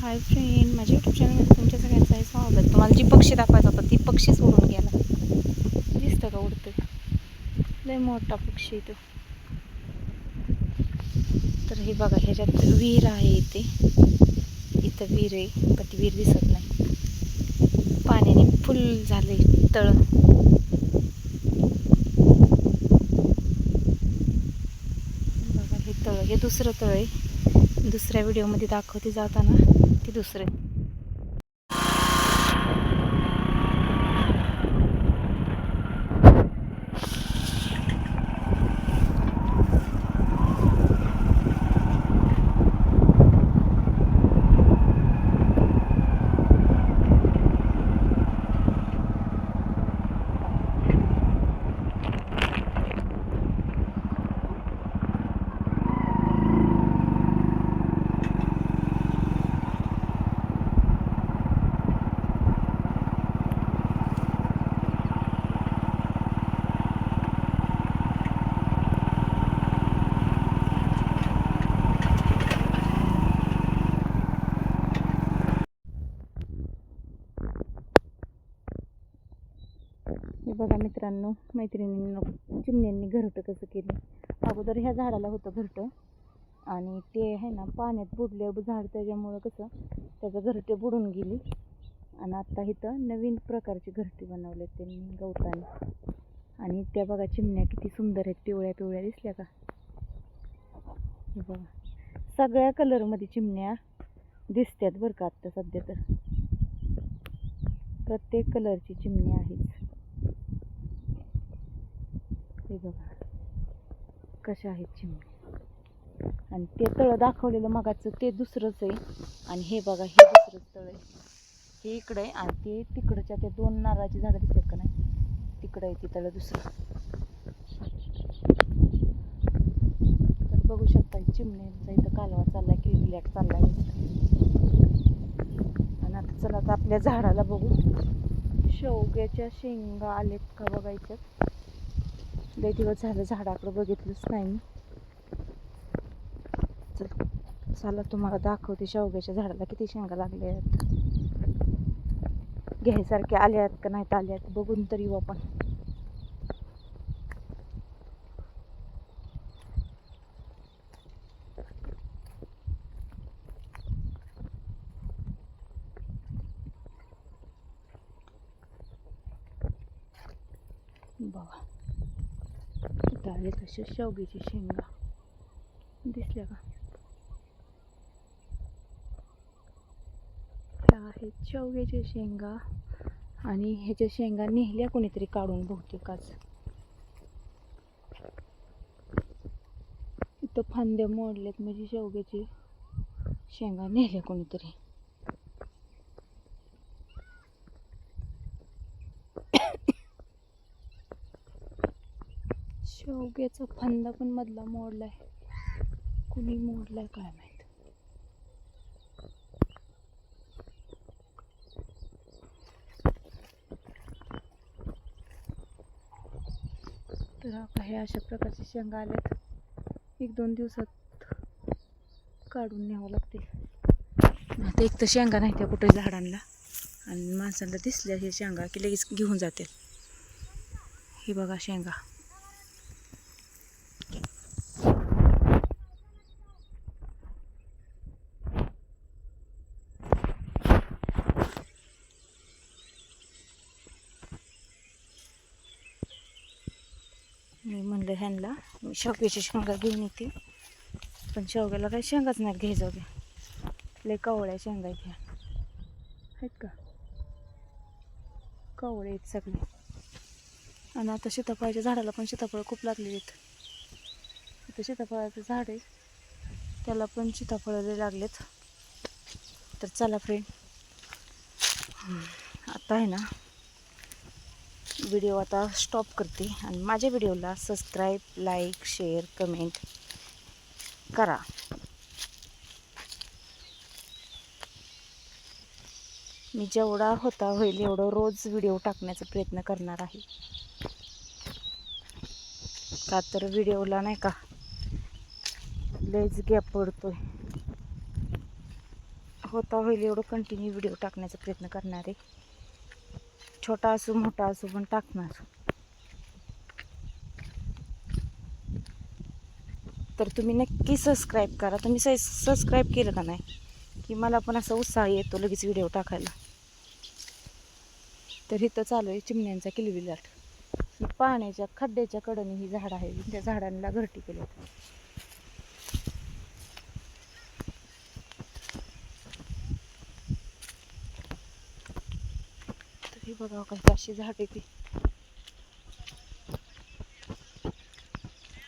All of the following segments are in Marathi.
हाय फ्रेंड माझ्या यूट्यूब चॅनलमध्ये तुमच्या सगळ्यांचं आहे स्वागत. तुम्हाला जी पक्षी दाखवायचा होता ती पक्षीच उडून गेला. दिसतं का उडतं लय मोठा पक्षी तो. तर हे बघा ह्याच्यात विहीर आहे इथे. इथं विहीर आहे पण ती विहीर दिसत नाही. पाण्याने फुल झाले तळ. बघा हे तळ हे दुसरं तळ आहे. दुसऱ्या व्हिडिओमध्ये दाखवते जाताना. ती दुसरे हे बघा मित्रांनो मैत्रिणींनो चिमण्यांनी घरटं कसं केलं? अगोदर ह्या झाडाला होतं घरटं आणि ते आहे ना पाण्यात बुडलं झाड त्याच्यामुळं कसं त्याचं घरटे बुडून गेली. आणि आत्ता इथं नवीन प्रकारची घरटी बनवले त्यांनी गवताने. आणि त्या बघा चिमण्या किती सुंदर आहेत पिवळ्या पिवळ्या दिसल्या का? हे बघा. सगळ्या कलरमध्ये चिमण्या दिसतात बरं का आत्ता सध्या तर. प्रत्येक कलरची चिमणी आहेत हे बघा कशा आहेत चिमणी? आणि ते तळं दाखवलेलं मगाचं ते दुसरंच आहे. आणि हे बघा हे दुसरंच तळ आहे. हे इकडं आहे आणि ते तिकडच्या त्या दोन नारळाची झाडं दिसतात का नाही? तिकडं आहे ती तळं दुसरं. तर बघू शकता चिमण्यांचा इथं कालवा चाललाय किलबिलाट आहे आणि आता चला आता आपल्या झाडाला बघू. शेवग्याच्या शेंगा आलेत का बघायच्यात? लय दिवस झालं झाडाकडं बघितलंच नाही. मी चल चला तुम्हाला दाखवते शेवग्याच्या झाडाला किती शेंगा लागल्या आहेत घ्यायसारखे आले आहेत का नाहीत आले आहेत बघून तरी येऊ आपण. बघा. आहेत आले तसे शेंगा. दिसल्या का? त्या आहेत शेवग्याच्या शेंगा आणि ह्याच्या शेंगा नेहल्या कोणीतरी काढून बहुतेकच. इथं फांद्या मोडल्यात म्हणजे शेवग्याचे शेंगा नेहल्या कोणीतरी. शेवग्याचा फंदा पण मधला मोडलाय. कुणी मोडलाय काय माहीत? तर काही अशा प्रकारचे शेंगा आल्यात. एक दोन दिवसात काढून न्यावं लागते. आता एक तर शेंगा नाही त्या कुठे झाडांना. आणि माणसांना दिसल्या हे शेंगा की लगेच घेऊन जातील. ही बघा शेंगा. मी म्हणलं ह्यांना मी शेवग्याची शेंगा घेऊन येते. पण शेवग्याला काही शेंगाच नाही घ्यायचं घ्या लय कवळ्या शेंगा आहेत आहेत का? कवळे आहेत सगळे. आणि आता सीताफळाच्या झाडाला पण सीताफळ खूप लागलेली आहेत. आता सीताफळाचं झाड आहे. त्याला पण सीताफळं लागलेत. तर चला फ्रेंड आता आहे ना व्हिडिओ आता स्टॉप करते. आणि माझ्या व्हिडिओला सबस्क्राईब लाईक शेअर कमेंट करा. मी जेवढा होता होईल एवढं रोज व्हिडिओ टाकण्याचा प्रयत्न करणार आहे. का तर व्हिडिओला नाही का लयच गॅप पडतोय. होता होईल एवढं कंटिन्यू व्हिडिओ टाकण्याचा प्रयत्न करणार आहे. छोटा असो मोठा असो पण टाकणार. तर तुम्ही नक्की सबस्क्राईब करा. तुम्ही सबस्क्राईब केलं का नाही की मला पण असा उत्साह येतो लगेच व्हिडिओ टाकायला. तर इथं चालू आहे चिमण्यांचा किलबिलाट. ही पाण्याच्या खड्ड्याच्या कडनी ही झाड आहे त्या झाडांना घरटी केली ही बघा हो काही अशी झाड ती.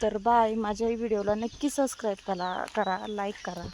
तर बाय माझ्या व्हिडिओला नक्की सबस्क्राईब करा करा लाईक करा.